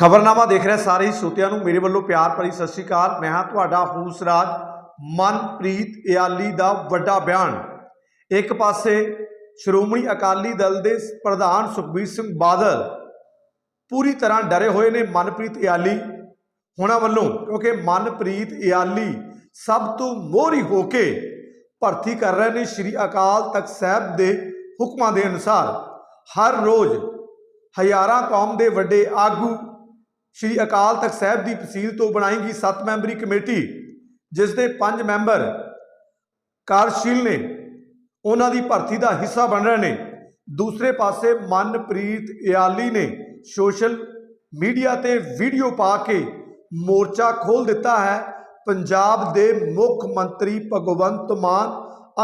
ਖਬਰਨਾਮਾ ਦੇਖ ਰਹੇ ਸਾਰੇ ਹੀ ਸਰੋਤਿਆਂ ਨੂੰ ਮੇਰੇ ਵੱਲੋਂ ਪਿਆਰ ਭਰੀ ਸਤਿ ਸ਼੍ਰੀ ਅਕਾਲ। ਮੈਂ ਹਾਂ ਤੁਹਾਡਾ ਹੂਸਰਾਜ ਮਨਪ੍ਰੀਤ ਇਆਲੀ ਦਾ ਵੱਡਾ ਬਿਆਨ। ਇੱਕ ਪਾਸੇ ਸ਼੍ਰੋਮਣੀ ਅਕਾਲੀ ਦਲ ਦੇ ਪ੍ਰਧਾਨ ਸੁਖਬੀਰ ਸਿੰਘ ਬਾਦਲ ਪੂਰੀ ਤਰ੍ਹਾਂ ਡਰੇ ਹੋਏ ਨੇ ਮਨਪ੍ਰੀਤ ਇਆਲੀ ਹੋਣਾ ਵੱਲੋਂ, ਕਿਉਂਕਿ ਮਨਪ੍ਰੀਤ ਇਆਲੀ ਸਭ ਤੋਂ ਮੋਹਰੀ ਹੋ ਕੇ ਭਰਤੀ ਕਰ ਰਹੇ ਨੇ ਸ਼੍ਰੀ ਅਕਾਲ ਤਖਤ ਸਾਹਿਬ ਦੇ ਹੁਕਮਾਂ ਦੇ ਅਨੁਸਾਰ। ਹਰ ਰੋਜ਼ ਹਜ਼ਾਰਾਂ ਕੌਮ ਦੇ ਵੱਡੇ ਆਗੂ ਸ਼੍ਰੀ ਅਕਾਲ ਤਖਤ ਸਾਹਿਬ ਦੀ ਤਹਿਸੀਲ ਤੋਂ ਬਣਾਈ ਗਈ 7 ਮੈਂਬਰੀ ਕਮੇਟੀ, ਜਿਸ ਦੇ 5 ਮੈਂਬਰ ਕਾਰਜਸ਼ੀਲ ਨੇ, ਉਹਨਾਂ ਦੀ ਭਰਤੀ ਦਾ ਹਿੱਸਾ ਬਣ ਰਹੇ ਨੇ। ਦੂਸਰੇ ਪਾਸੇ ਮਨਪ੍ਰੀਤ ਇਆਲੀ ਨੇ ਸੋਸ਼ਲ ਮੀਡੀਆ ਤੇ ਵੀਡੀਓ ਪਾ ਕੇ ਮੋਰਚਾ ਖੋਲ ਦਿੱਤਾ ਹੈ। ਪੰਜਾਬ ਦੇ ਮੁੱਖ ਮੰਤਰੀ ਭਗਵੰਤ ਮਾਨ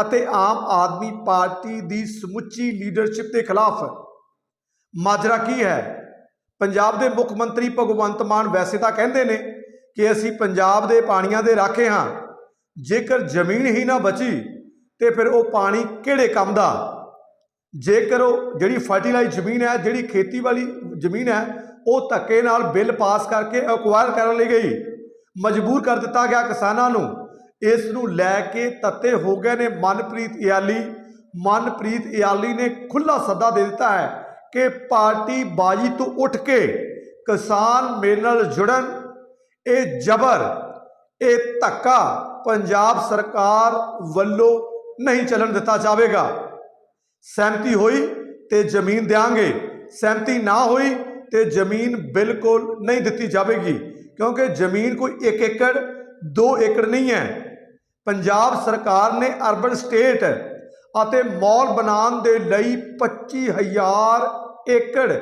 ਅਤੇ ਆਮ ਆਦਮੀ ਪਾਰਟੀ ਦੀ ਸਮੁੱਚੀ ਲੀਡਰਸ਼ਿਪ ਦੇ ਖਿਲਾਫ। ਮਾਜਰਾ ਕੀ ਹੈ? ਪੰਜਾਬ ਦੇ ਮੁੱਖ ਮੰਤਰੀ ਭਗਵੰਤ ਮਾਨ ਵੈਸੇ ਤਾਂ ਕਹਿੰਦੇ ਨੇ ਕਿ ਅਸੀਂ ਪੰਜਾਬ ਦੇ ਪਾਣੀਆਂ ਦੇ ਰਾਖੇ ਹਾਂ। ਜੇਕਰ ਜ਼ਮੀਨ ਹੀ ਨਾ ਬਚੀ, ਤੇ ਫਿਰ ਉਹ ਪਾਣੀ ਕਿਹੜੇ ਕੰਮ ਦਾ? ਜੇਕਰ ਉਹ ਜਿਹੜੀ ਫਰਟੀਲਾਈਜ਼ ਜ਼ਮੀਨ ਹੈ, ਜਿਹੜੀ ਖੇਤੀ ਵਾਲੀ ਜ਼ਮੀਨ ਹੈ, ਉਹ ਧੱਕੇ ਨਾਲ ਬਿੱਲ ਪਾਸ ਕਰਕੇ ਅਕਵਾਇਰ ਕਰਨ ਲਈ ਗਈ। ਮਜਬੂਰ ਕਰ ਦਿੱਤਾ ਗਿਆ ਕਿਸਾਨਾਂ ਨੂੰ। ਇਸ ਨੂੰ ਲੈ ਕੇ ਤੱਤੇ ਹੋ ਗਏ ਨੇ ਮਨਪ੍ਰੀਤ ਇਆਲੀ। ਮਨਪ੍ਰੀਤ ਇਆਲੀ ਨੇ ਖੁੱਲਾ ਸੱਦਾ ਦੇ ਦਿੱਤਾ ਹੈ ਕਿ ਪਾਰਟੀ ਬਾਜੀ ਤੋਂ ਉੱਠ ਕੇ ਕਿਸਾਨ ਮੇਰੇ ਨਾਲ ਜੁੜਨ, ਇਹ ਜ਼ਬਰ, ਇਹ ਧੱਕਾ ਪੰਜਾਬ ਸਰਕਾਰ ਵੱਲੋਂ ਨਹੀਂ ਚੱਲਣ ਦਿੱਤਾ ਜਾਵੇਗਾ। ਸਹਿਮਤੀ ਹੋਈ ਤੇ ਜ਼ਮੀਨ ਦੇਾਂਗੇ ਸਹਿਮਤੀ ਨਾ ਹੋਈ ਤੇ ਜ਼ਮੀਨ ਬਿਲਕੁਲ ਨਹੀਂ ਦਿੱਤੀ ਜਾਵੇਗੀ, ਕਿਉਂਕਿ ਜ਼ਮੀਨ ਕੋਈ 1 ਏਕੜ 2 ਏਕੜ ਨਹੀਂ ਹੈ। ਪੰਜਾਬ ਸਰਕਾਰ ਨੇ ਅਰਬਨ ਸਟੇਟ ਅਤੇ ਮਾਲ ਬਣਾਉਣ ਦੇ ਲਈ 25000 ਏਕੜ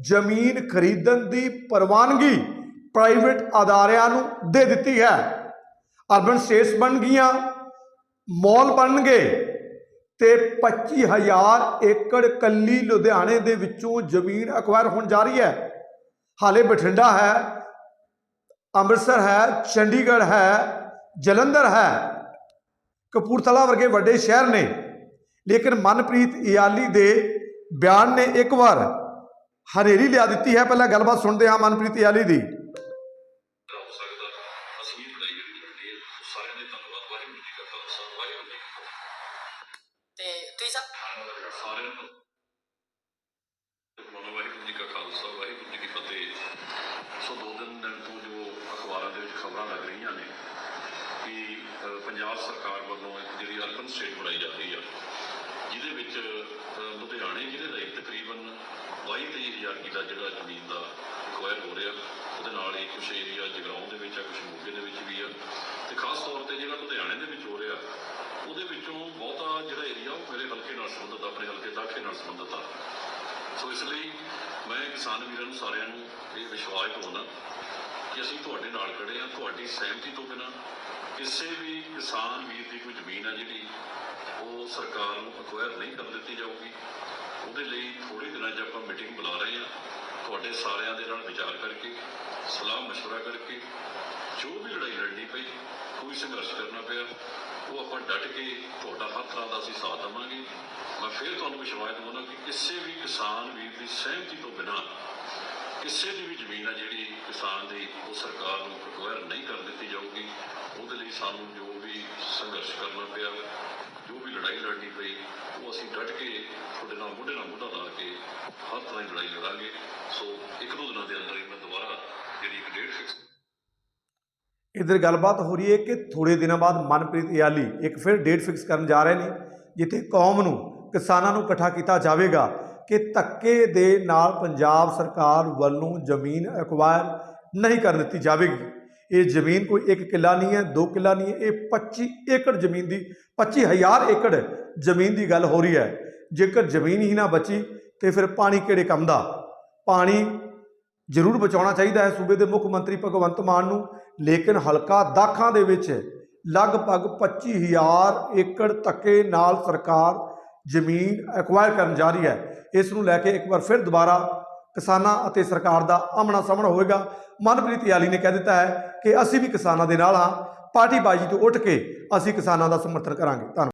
ਜ਼ਮੀਨ ਖਰੀਦਣ ਦੀ ਪ੍ਰਵਾਨਗੀ ਪ੍ਰਾਈਵੇਟ ਅਦਾਰਿਆਂ ਨੂੰ ਦੇ ਦਿੱਤੀ ਹੈ। ਅਰਬਨ ਸਟੇਟਸ ਬਣ ਗਈਆਂ, ਮਾਲ ਬਣਨਗੇ ਤੇ 25000 ਏਕੜ ਕੱਲੀ ਲੁਧਿਆਣੇ ਦੇ ਵਿੱਚੋਂ ਜ਼ਮੀਨ ਅਕਵਾਇਰ ਹੋਣ ਜਾ ਰਹੀ ਹੈ। ਹਾਲੇ ਬਠਿੰਡਾ ਹੈ, ਅੰਮ੍ਰਿਤਸਰ ਹੈ, ਚੰਡੀਗੜ੍ਹ ਹੈ, ਜਲੰਧਰ ਹੈ। ਕਪੂਰਥਲਾ ਵਰਗੇ ਵੱਡੇ ਸ਼ਹਿਰ ਨੇ। ਲੇਕਿਨ ਮਨਪ੍ਰੀਤ ਇਆਲੀ ਦੇ ਬਿਆਨ ਨੇ ਇੱਕ ਵਾਰ ਹਨੇਰੀ ਲਿਆ ਦਿੱਤੀ ਹੈ। ਪਹਿਲਾਂ ਗੱਲਬਾਤ ਸੁਣਦੇ ਹਾਂ ਮਨਪ੍ਰੀਤ ਇਆਲੀ ਦੀ। ਹੋ ਸਕਦਾ ਅਸੀਂ ਇਹ ਲੜਾਈ ਜਿਹੜੀ ਲੜਨੀ ਹੈ ਉਹ ਸਾਰਿਆਂ ਦੇ ਧੰਨਵਾਦ ਵਾਹਿਗੁਰੂ ਜੀ ਕਾ ਖਾਲਸਾ ਵਾਹਿਗੁਰੂ ਜੀ ਕੀ ਫਤਿਹ ਤੇ ਤੁਸੀਂ ਸਭ ਸਾਰਿਆਂ ਨੂੰ ਮਨੋ ਵਾਹਿਗੁਰੂ ਜੀ ਕਾ ਖਾਲਸਾ ਵਾਹਿਗੁਰੂ ਜੀ ਕੀ ਫਤਿਹ। ਸੋ ਦੋ ਦਿਨ ਦਿਨ ਤੋਂ ਜੋ ਅਖਬਾਰਾਂ ਦੇ ਵਿੱਚ ਖਬਰਾਂ ਲੱਗ ਰਹੀਆਂ ਨੇ ਕਿ ਅ, ਪੰਜਾਬ ਸਰਕਾਰ ਵੱਲੋਂ ਇੱਕ ਜਿਹੜੀ ਅਰਬਨ ਸਟੇਟ ਬਣਾਈ ਜਾ ਰਹੀ ਆ ਵਿੱਚ ਲੁਧਿਆਣੇ ਜ਼ਿਲ੍ਹੇ ਦਾ ਇੱਕ ਤਕਰੀਬਨ 22 ਹਜ਼ਾਰ ਕਿੱਲਾ ਜਿਹੜਾ ਜ਼ਮੀਨ ਦਾ ਐਕਵਾਇਰ ਹੋ ਰਿਹਾ। ਉਹਦੇ ਨਾਲ ਹੀ ਕੁਝ ਏਰੀਆ ਜਗਰਾਉਂ ਦੇ ਵਿੱਚ ਆ ਕੁਝ ਮੋਗੇ ਦੇ ਵਿੱਚ ਵੀ ਆ। ਤੇ ਖਾਸ ਤੌਰ ਤੇ ਜਿਹੜਾ ਲੁਧਿਆਣੇ ਦੇ ਵਿੱਚ ਹੋ ਰਿਹਾ ਉਹਦੇ ਵਿੱਚੋਂ ਬਹੁਤਾ ਜਿਹੜਾ ਏਰੀਆ ਉਹ ਮੇਰੇ ਹਲਕੇ ਨਾਲ ਸੰਬੰਧਿਤ ਆ, ਆਪਣੇ ਹਲਕੇ ਦਾਖੇ ਨਾਲ ਸੰਬੰਧਿਤ ਆ। ਸੋ ਇਸ ਲਈ ਮੈਂ ਕਿਸਾਨ ਵੀਰਾਂ ਨੂੰ ਸਾਰਿਆਂ ਨੂੰ ਇਹ ਵਿਸ਼ਵਾਸ ਦਿਵਾਉਣਾ ਕਿ ਅਸੀਂ ਤੁਹਾਡੇ ਨਾਲ ਖੜੇ ਹਾਂ ਤੁਹਾਡੀ ਸਹਿਮਤੀ ਤੋਂ ਬਿਨਾਂ ਕਿਸੇ ਵੀ ਕਿਸਾਨ ਵੀਰ ਦੀ ਕੋਈ ਜ਼ਮੀਨ ਆ ਜਿਹੜੀ ਉਹ ਸਰਕਾਰ ਨੂੰ ਅਕਵਾਇਰ ਨਹੀਂ ਕਰ ਦਿੱਤੀ ਜਾਊਗੀ ਉਹਦੇ ਲਈ ਥੋੜੇ ਦਿਨਾਂ 'ਚ ਆਪਾਂ ਮੀਟਿੰਗ ਬੁਲਾ ਰਹੇ ਹਾਂ ਤੁਹਾਡੇ ਸਾਰਿਆਂ ਦੇ ਨਾਲ ਵਿਚਾਰ ਕਰਕੇ ਸਲਾਹ مشورہ ਕਰਕੇ ਜੋ ਵੀ ਲੜਾਈ ਲੜਨੀ ਪਈ ਕੋਈ ਸੰਘਰਸ਼ ਕਰਨਾ ਪਿਆ ਉਹ ਆਪਾਂ ਡਟ ਕੇ ਤੁਹਾਡਾ ਹਰ ਤਰ੍ਹਾਂ ਦਾ ਅਸੀਂ ਸਾਥ ਦੇਵਾਂਗੇ ਮੈਂ ਫਿਰ ਤੁਹਾਨੂੰ ਵਿਸ਼ਵਾਸ ਦਿਵਾਉਣਾ ਕਿ ਕਿਸੇ ਵੀ ਕਿਸਾਨ ਵੀਰ ਦੀ ਸਹਿਮਤੀ ਤੋਂ ਬਿਨਾਂ ਕਿਸੇ ਦੀ ਵੀ ਜ਼ਮੀਨ ਆ ਜਿਹੜੀ ਕਿਸਾਨ ਦੀ ਉਹ ਸਰਕਾਰ ਨੂੰ ਅਕਵਾਇਰ ਨਹੀਂ ਕਰ ਦਿੱਤੀ ਜਾਊਗੀ ਉਹਦੇ ਲਈ ਸਾਨੂੰ ਜੋ ਵੀ ਸੰਘਰਸ਼ ਕਰਨਾ ਪਿਆ ਜੋ ਵੀ ਲੜਾਈ ਲੜਨੀ ਪਈ, ਉਹ ਅਸੀਂ ਡਟ ਕੇ ਤੁਹਾਡੇ ਨਾਲ ਮੋਢੇ ਨਾਲ ਮੋਢਾ ਲਾ ਕੇ ਹਰ ਤਰ੍ਹਾਂ ਦੀ ਲੜਾਈ ਲੜਾਂਗੇ। ਸੋ ਇੱਕ ਦੋ ਦਿਨਾਂ ਦੇ ਅੰਦਰ ਹੀ ਮੈਂ ਦੁਬਾਰਾ ਜਿਹੜੀ ਇੱਕ ਡੇਟ ਫਿਕਸ ਇਧਰ ਗੱਲਬਾਤ ਹੋ ਰਹੀ ਹੈ ਕਿ ਥੋੜੇ ਦਿਨਾਂ ਬਾਅਦ ਮਨਪ੍ਰੀਤ ਇਆਲੀ ਇੱਕ ਫਿਰ ਡੇਟ ਫਿਕਸ ਕਰਨ ਜਾ ਰਹੇ ਨੇ, ਜਿੱਥੇ ਕੌਮ ਨੂੰ, ਕਿਸਾਨਾਂ ਨੂੰ ਇਕੱਠਾ ਕੀਤਾ ਜਾਵੇਗਾ ਕਿ ਧੱਕੇ ਦੇ ਨਾਲ ਪੰਜਾਬ ਸਰਕਾਰ ਵੱਲੋਂ ਜ਼ਮੀਨ ਐਕਵਾਇਰ ਨਹੀਂ ਕਰ ਦਿੱਤੀ ਜਾਵੇਗੀ। ਇਹ ਜ਼ਮੀਨ ਕੋਈ ਇੱਕ ਕਿੱਲਾ ਨਹੀਂ ਹੈ, ਦੋ ਕਿੱਲਾ ਨਹੀਂ ਹੈ, ਇਹ 25 ਏਕੜ ਜ਼ਮੀਨ ਦੀ 25000 ਏਕੜ ਜ਼ਮੀਨ ਦੀ ਗੱਲ ਹੋ ਰਹੀ ਹੈ। ਜੇਕਰ ਜ਼ਮੀਨ ਹੀ ਨਾ ਬਚੀ, ਤੇ ਫਿਰ ਪਾਣੀ ਕਿਹੜੇ ਕੰਮ ਦਾ? ਪਾਣੀ ਜ਼ਰੂਰ ਬਚਾਉਣਾ ਚਾਹੀਦਾ ਹੈ ਸੂਬੇ ਦੇ ਮੁੱਖ ਮੰਤਰੀ ਭਗਵੰਤ ਮਾਨ ਨੂੰ, ਲੇਕਿਨ ਹਲਕਾ ਦਾਖਾਂ ਦੇ ਵਿੱਚ ਲਗਭਗ 25000 ਏਕੜ ਤੱਕੇ ਨਾਲ ਸਰਕਾਰ ਜ਼ਮੀਨ ਐਕਵਾਇਰ ਕਰਨ ਜਾ ਰਹੀ ਹੈ। ਇਸ ਨੂੰ ਲੈ ਕੇ ਇੱਕ ਵਾਰ ਫਿਰ ਦੁਬਾਰਾ ਕਿਸਾਨਾਂ ਅਤੇ ਸਰਕਾਰ ਦਾ ਆਮਣਾ ਸਾਹਮਣਾ ਹੋਵੇਗਾ। ਮਨਪ੍ਰੀਤ ਯਾਲੀ ਨੇ ਕਹਿ ਦਿੱਤਾ ਹੈ ਕਿ ਅਸੀਂ ਵੀ ਕਿਸਾਨਾਂ ਦੇ ਨਾਲ ਹਾਂ। ਪਾਰਟੀ ਬਾਜੀ ਤੋਂ ਉੱਠ ਕੇ ਅਸੀਂ ਕਿਸਾਨਾਂ ਦਾ ਸਮਰਥਨ ਕਰਾਂਗੇ। ਧੰਨਵਾਦ।